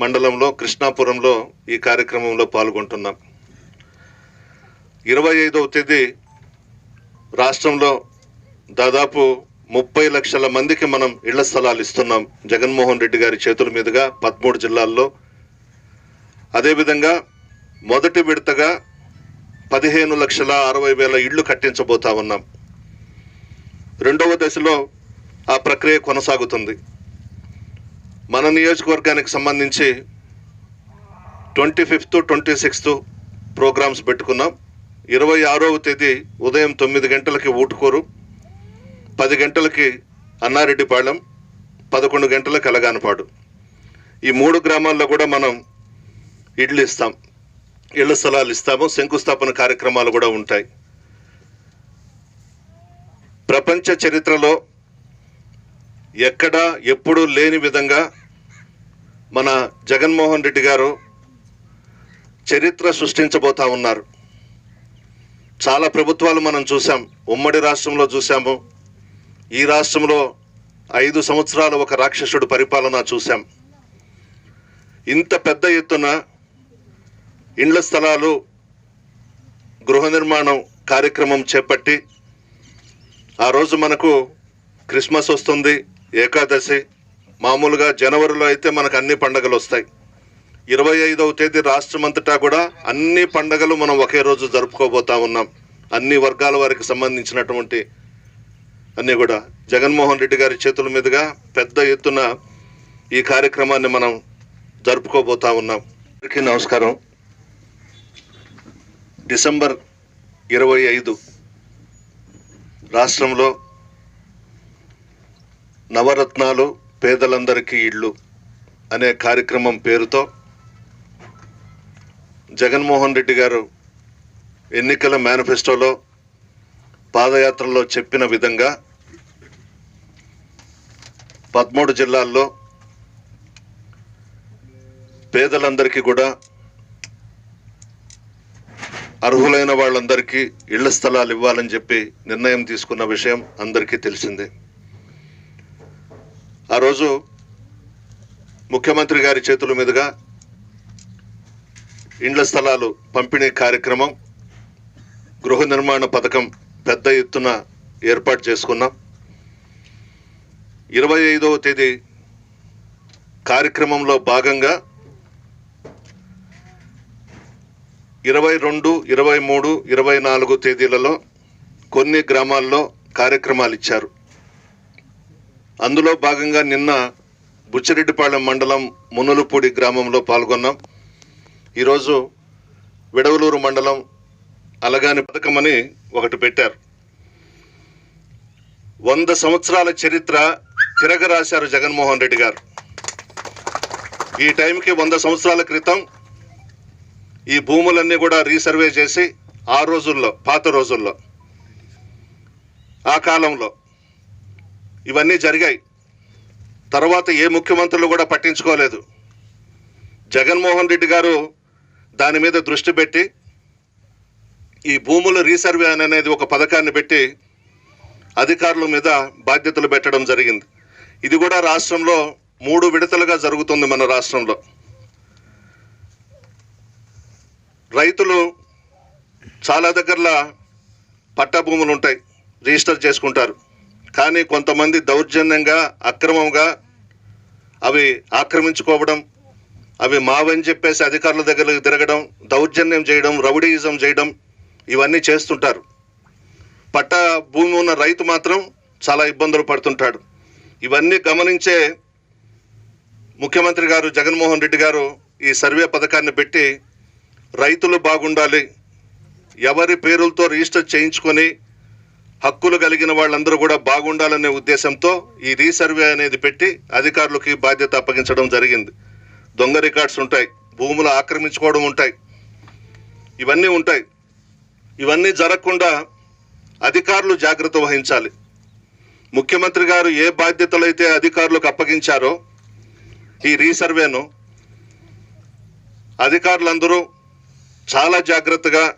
మండలంలో కృష్ణాపురంలో ఈ కార్యక్రమంలో పాల్గొంటున్నాం. ఇరవై ఐదవ తేదీ రాష్ట్రంలో దాదాపు ముప్పై లక్షల మందికి మనం ఇళ్ళ స్థలాలు ఇస్తున్నాం. జగన్మోహన్ రెడ్డి గారి చేతుల మీదుగా పదమూడు జిల్లాల్లో. అదేవిధంగా మొదటి విడతగా పదిహేను లక్షల అరవై వేల ఇళ్ళు కట్టించబోతా ఉన్నాం. రెండవ దశలో ఆ ప్రక్రియ కొనసాగుతుంది. మన నియోజకవర్గానికి సంబంధించి twenty fifth twenty sixth programmes పెట్టుకున్నాం. ఇరవై ఆరవ తేదీ ఉదయం తొమ్మిది గంటలకి ఊటుకూరు పది గంటలకి అన్నారెడ్డిపాళెం పదకొండు గంటలకు అలగానపాడు. ఈ మూడు గ్రామాల్లో కూడా మనం ఇళ్ళు ఇస్తాం. ఇళ్ళ స్థలాలు ఇస్తాము. శంకుస్థాపన కార్యక్రమాలు కూడా ఉంటాయి. ప్రపంచ చరిత్రలో ఎక్కడా ఎప్పుడూ లేని విధంగా మన జగన్మోహన్ రెడ్డి గారు చరిత్ర సృష్టించబోతా ఉన్నారు. చాలా ప్రభుత్వాలు మనం చూసాం ఉమ్మడి రాష్ట్రంలో చూసాము ఈ రాష్ట్రంలో ఐదు సంవత్సరాలు ఒక రాక్షసుడు పరిపాలన చూసాం ఇంత పెద్ద ఎత్తున ఇండ్ల స్థలాలు గృహ నిర్మాణం కార్యక్రమం చేపట్టి ఆ రోజు మనకు క్రిస్మస్ వస్తుంది ఏకాదశి మామూలుగా జనవరిలో అయితే మనకు అన్ని పండగలు వస్తాయి. ఇరవై ఐదవ తేదీ రాష్ట్రమంతటా కూడా అన్ని పండగలు మనం ఒకే రోజు జరుపుకోబోతా ఉన్నాం. అన్ని వర్గాల వారికి సంబంధించినటువంటి అన్నీ కూడా. జగన్మోహన్ రెడ్డి గారి చేతుల మీదుగా పెద్ద ఎత్తున ఈ కార్యక్రమాన్ని మనం జరుపుకోబోతా ఉన్నాం. అందరికీ నమస్కారం. డిసెంబర్ ఇరవై ఐదు రాష్ట్రంలో నవరత్నాలు పేదలందరికీ ఇళ్ళు అనే కార్యక్రమం పేరుతో జగన్మోహన్ రెడ్డి గారు ఎన్నికల మేనిఫెస్టోలో పాదయాత్రలో చెప్పిన విధంగా పదమూడు జిల్లాల్లో పేదలందరికీ కూడా అర్హులైన వాళ్ళందరికీ ఇళ్ళ స్థలాలు ఇవ్వాలని చెప్పి నిర్ణయం తీసుకున్న విషయం అందరికీ తెలిసిందే. ఆ రోజు ముఖ్యమంత్రి గారి చేతుల మీదుగా ఇండ్ల స్థలాలు పంపిణీ కార్యక్రమం గృహ నిర్మాణ పథకం పెద్ద ఎత్తున ఏర్పాటు చేసుకున్నాం. ఇరవై ఐదవ తేదీ కార్యక్రమంలో భాగంగా ఇరవై రెండు ఇరవై మూడు ఇరవై నాలుగు తేదీలలో కొన్ని గ్రామాల్లో కార్యక్రమాలు ఇచ్చారు. అందులో భాగంగా నిన్న బుచ్చిరెడ్డిపాళెం మండలం మునులుపూడి గ్రామంలో పాల్గొన్నాం. ఈరోజు విడవలూరు మండలం అలగాని పథకమని ఒకటి పెట్టారు. వంద సంవత్సరాల చరిత్ర తిరగరాశారు జగన్మోహన్ రెడ్డి గారు. ఈ టైంకి వంద సంవత్సరాల క్రితం ఈ భూములన్నీ కూడా రీసర్వే చేసి ఆ రోజుల్లో పాత రోజుల్లో ఆ కాలంలో ఇవన్నీ జరిగాయి. తర్వాత ఏ ముఖ్యమంత్రులు కూడా పట్టించుకోలేదు. జగన్మోహన్ రెడ్డి గారు దాని మీద దృష్టి పెట్టి ఈ భూముల రీసర్వే అనేది ఒక పథకాన్ని పెట్టి అధికారుల మీద బాధ్యతలు పెట్టడం జరిగింది. ఇది కూడా రాష్ట్రంలో మూడు విడతలుగా జరుగుతుంది మన రాష్ట్రంలో. రైతులు చాలా దగ్గరలో పట్టా భూములు ఉంటాయి రిజిస్టర్ చేసుకుంటారు. కానీ కొంతమంది దౌర్జన్యంగా అక్రమంగా అవి ఆక్రమించుకోవడం అవి మావని చెప్పేసి అధికారుల దగ్గరకు తిరగడం దౌర్జన్యం చేయడం రౌడీయిజం చేయడం ఇవన్నీ చేస్తుంటారు. పట్టా భూమి ఉన్న రైతు మాత్రం చాలా ఇబ్బందులు పడుతుంటాడు. ఇవన్నీ గమనించే ముఖ్యమంత్రి గారు జగన్మోహన్ రెడ్డి గారు ఈ సర్వే పథకాన్ని పెట్టి రైతులు బాగుండాలి ఎవరి పేరులతో రిజిస్టర్ చేయించుకొని హక్కులు కలిగిన వాళ్ళందరూ కూడా బాగుండాలనే ఉద్దేశంతో ఈ రీసర్వే అనేది పెట్టి అధికారులకి బాధ్యత అప్పగించడం జరిగింది. దొంగ రికార్డ్స్ ఉంటాయి భూములు ఆక్రమించుకోవడం ఉంటాయి. ఇవన్నీ ఉంటాయి. ఇవన్నీ జరగకుండా అధికారులు జాగ్రత్త వహించాలి. ముఖ్యమంత్రి గారు ఏ బాధ్యతలు అయితే అధికారులకు అప్పగించారో ఈ రీసర్వేను అధికారులందరూ చాలా జాగ్రత్తగా